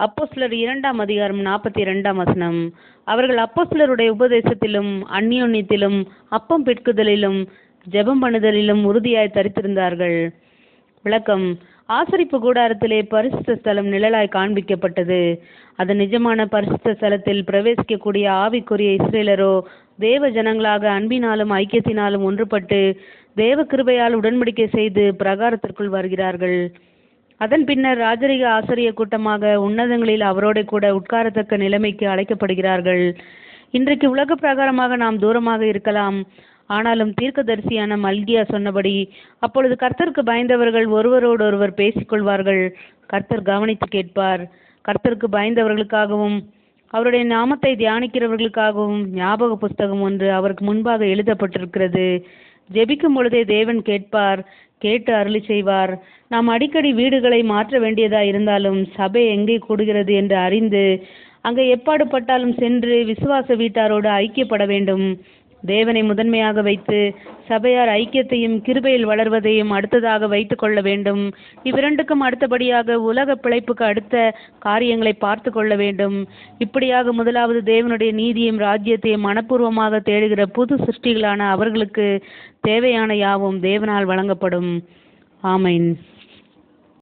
அப்போஸ்லர் இரண்டாம் அதிகாரம் நாற்பத்தி இரண்டாம் வசனம். அவர்கள் அப்போஸ்லருடைய உபதேசத்திலும் அந்நியோன்யத்திலும் அப்பம் பிட்குதலிலும் ஜெபம் பண்ணுதலிலும் உறுதியாய் தரித்திருந்தார்கள். விளக்கம் ஆசரிப்பு கூடாரத்திலே பரிசுத்த ஸ்தலம் நிழலாய் காண்பிக்கப்பட்டது. அது நிஜமான பரிசுத்த ஸ்தலத்தில் பிரவேசிக்கக்கூடிய ஆவிக்குரிய இஸ்ரேலரோ தேவ ஜனங்களாக அன்பினாலும் ஐக்கியத்தினாலும் ஒன்றுபட்டு தேவ கிருபையால் உடன்படிக்கை செய்து பிரகாரத்திற்குள் வருகிறார்கள். அதன் பின்னர் ராஜரிக ஆசிரிய கூட்டமாக உன்னதங்களில் அவரோட கூட உட்காரத்தக்க நிலைமைக்கு அழைக்கப்படுகிறார்கள். இன்றைக்கு உலக பிரகாரமாக நாம் தூரமாக இருக்கலாம். ஆனாலும் தீர்க்கதரிசியான மல்கியா சொன்னபடி அப்பொழுது கர்த்தருக்கு பயந்தவர்கள் ஒருவரோடொருவர் பேசிக்கொள்வார்கள் கர்த்தர் கவனித்து கேட்பார். கர்த்தருக்கு பயந்தவர்களுக்காகவும் அவருடைய நாமத்தை தியானிக்கிறவர்களுக்காகவும் ஞாபக புஸ்தகம் ஒன்று அவருக்கு முன்பாக எழுதப்பட்டிருக்கிறது. ஜெபிக்கும் பொழுதே தேவன் கேட்பார் கேட்டு அருளி செய்வார். நாம் அடிக்கடி வீடுகளை மாற்ற வேண்டியதா இருந்தாலும் சபை எங்கே கூடுகிறது என்று அறிந்து அங்கே எப்பாடுபட்டாலும் சென்று விசுவாச வீட்டாரோடு ஐக்கியப்பட வேண்டும். தேவனை முதன்மையாக வைத்து சபையார் ஐக்கியத்தையும் கிருபையில் வளர்வதையும் அடுத்ததாக வைத்து கொள்ள வேண்டும். இவ்விரண்டுக்கும் அடுத்தபடியாக உலக பிழைப்புக்கு அடுத்த காரியங்களை பார்த்து கொள்ள வேண்டும். இப்படியாக முதலாவது தேவனுடைய நீதியும் ராஜ்யத்தையும் மனப்பூர்வமாக தேடுகிற புது சிருஷ்டிகளான அவர்களுக்கு தேவையான யாவும் தேவனால் வழங்கப்படும். ஆமைன்.